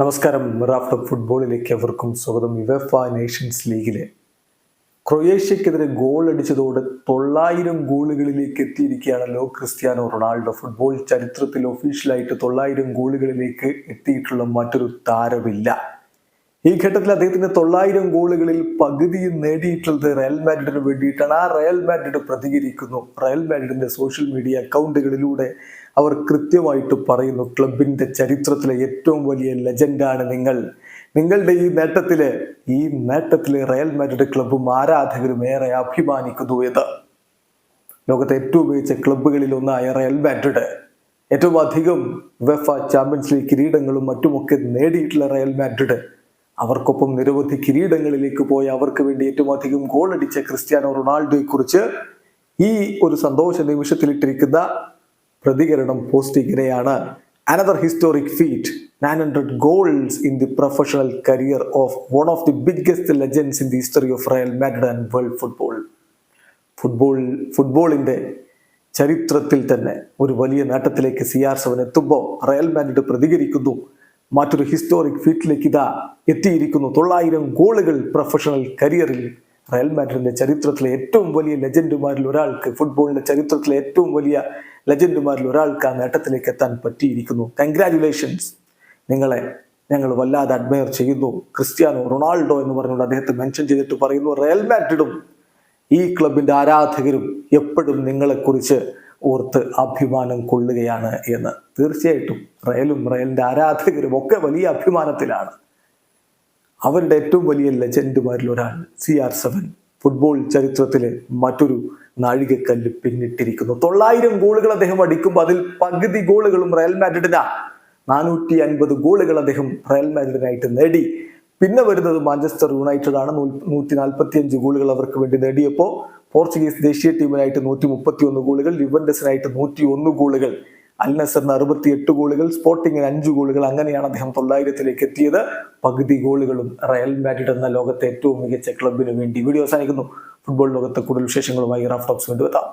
നമസ്കാരം. റാഫ്റ്റ് ഫുട്ബോളിലേക്ക് എവർക്കും സ്വാഗതം. യുവഫ നേഷൻസ് ലീഗിലെ ക്രൊയേഷ്യക്കെതിരെ ഗോൾ അടിച്ചതോടെ തൊള്ളായിരം ഗോളുകളിലേക്ക് എത്തിയിരിക്കുകയാണല്ലോ ക്രിസ്ത്യാനോ റൊണാൾഡോ. ഫുട്ബോൾ ചരിത്രത്തിൽ ഒഫീഷ്യലായിട്ട് തൊള്ളായിരം ഗോളുകളിലേക്ക് എത്തിയിട്ടുള്ള മറ്റൊരു താരമില്ല. ഈ ഘട്ടത്തിൽ അദ്ദേഹത്തിന്റെ തൊള്ളായിരം ഗോളുകളിൽ പകുതിയും നേടിയിട്ടുള്ളത് റയൽ മാഡ്രിഡിന് വേണ്ടിയിട്ടാണ്. ആ റയൽ മാഡ്രിഡ് പ്രതികരിക്കുന്നു. റയൽ മാഡ്രിഡിന്റെ സോഷ്യൽ മീഡിയ അക്കൗണ്ടുകളിലൂടെ അവർ കൃത്യമായിട്ട് പറയുന്നു ക്ലബിന്റെ ചരിത്രത്തിലെ ഏറ്റവും വലിയ ലെജൻഡാണ് നിങ്ങൾ. നിങ്ങളുടെ ഈ നേട്ടത്തിൽ ഈ നേട്ടത്തിൽ റയൽ മാഡ്രിഡ് ക്ലബും ആരാധകരും ഏറെ അഭിമാനിക്കുന്നു എന്ന്. ലോകത്തെ ഏറ്റവും മികച്ച ക്ലബ്ബുകളിൽ ഒന്നായ റയൽ മാഡ്രിഡ്. ഏറ്റവും അധികം വെഫ ചാമ്പ്യൻസ് ലീഗ് കിരീടങ്ങളും മറ്റുമൊക്കെ നേടിയിട്ടുള്ള റയൽ മാഡ്രിഡ്. അവർക്കൊപ്പം നിരവധി കിരീടങ്ങളിലേക്ക് പോയ അവർക്ക് വേണ്ടി ഏറ്റവും അധികം ഗോൾ അടിച്ച ക്രിസ്ത്യാനോ റൊണാൾഡോയെ കുറിച്ച് ഈ ഒരു സന്തോഷ നിമിഷത്തിലിട്ടിരിക്കുന്ന പ്രതികരണം പോസ്റ്റ് ഇങ്ങനെയാണ്. Another historic feat nine hundred goals in the professional career of one of the biggest legends in the history of Real Madrid and world football football ഫുട്ബോളിന്റെ ചരിത്രത്തിൽ തന്നെ ഒരു വലിയ നേട്ടത്തിലേക്ക് സി ആർ സെവൻ എത്തുമ്പോൾ റയൽ മാഡ്രിഡ് പ്രതികരിക്കുന്നു. മറ്റൊരു historic ഫീറ്റിലേക്ക് ഇതാ എത്തിയിരിക്കുന്നു. തൊള്ളായിരം ഗോളുകൾ പ്രൊഫഷണൽ കരിയറിൽ റയൽ മാഡ്രിന്റെ ചരിത്രത്തിലെ ഏറ്റവും വലിയ ലെജൻഡുമാരിൽ ഒരാൾക്ക് ഫുട്ബോളിന്റെ ചരിത്രത്തിലെ ഏറ്റവും വലിയ ലെജൻഡുമാരിൽ ഒരാൾക്ക് ആ നേട്ടത്തിലേക്ക് എത്താൻ പറ്റിയിരിക്കുന്നു. കൺഗ്രാറ്റുലേഷൻസ് നിങ്ങളെ ഞങ്ങൾ വല്ലാതെ അഡ്മയർ ചെയ്യുന്നു. ക്രിസ്ത്യാനോ റൊണാൾഡോ എന്ന് പറഞ്ഞുകൊണ്ട് അദ്ദേഹത്തെ മെൻഷൻ ചെയ്തിട്ട് പറയുന്നു റയൽ മാഡ്രിഡും ഈ ക്ലബിന്റെ ആരാധകരും എപ്പോഴും നിങ്ങളെക്കുറിച്ച് ഓർത്ത് അഭിമാനം കൊള്ളുകയാണ് എന്ന്. തീർച്ചയായിട്ടും റയലും റയലിന്റെ ആരാധകരും ഒക്കെ വലിയ അഭിമാനത്തിലാണ്. അവരുടെ ഏറ്റവും വലിയ ലെജൻഡുമാരിൽ ഒരാൾ സി ആർ സെവൻ. ഫുട്ബോൾ ചരിത്രത്തിലെ മറ്റൊരു നാഴികക്കല്ല് പിന്നിട്ടിരിക്കുന്നു. തൊള്ളായിരം ഗോളുകൾ അദ്ദേഹം അടിക്കുമ്പോൾ അതിൽ പകുതി ഗോളുകളും റയൽ മാഡ്രിഡിനാ. നാനൂറ്റി അൻപത് ഗോളുകൾ അദ്ദേഹം റയൽ മാഡ്രിഡിനായിട്ട് നേടി. പിന്നെ വരുന്നത് മാഞ്ചസ്റ്റർ യുണൈറ്റഡ് ആണ് നൂറ്റി നാൽപ്പത്തി അഞ്ച് ഗോളുകൾ അവർക്ക് വേണ്ടി നേടിയപ്പോൾ പോർച്ചുഗീസ് ദേശീയ ടീമിനായിട്ട് നൂറ്റി മുപ്പത്തി ഒന്ന് ഗോളുകൾ യുവൻഡസിനായിട്ട് നൂറ്റി ഒന്ന് ഗോളുകൾ അൽ നസറിന് അറുപത്തി എട്ട് ഗോളുകൾ സ്പോർട്ടിങ്ങിന് അഞ്ച് ഗോളുകൾ. അങ്ങനെയാണ് അദ്ദേഹം തൊള്ളായിരത്തിലേക്ക് എത്തിയത്. പകുതി ഗോളുകളും റയൽ മാഡ്രിഡ് എന്ന ലോകത്തെ ഏറ്റവും മികച്ച ക്ലബിന് വേണ്ടി. വീഡിയോ അവസാനിക്കുന്നു. ഫുട്ബോൾ ലോകത്തെ കൂടുതൽ വിശേഷങ്ങളുമായി റാഫ് ടോക്സ് വീണ്ടും എത്താം.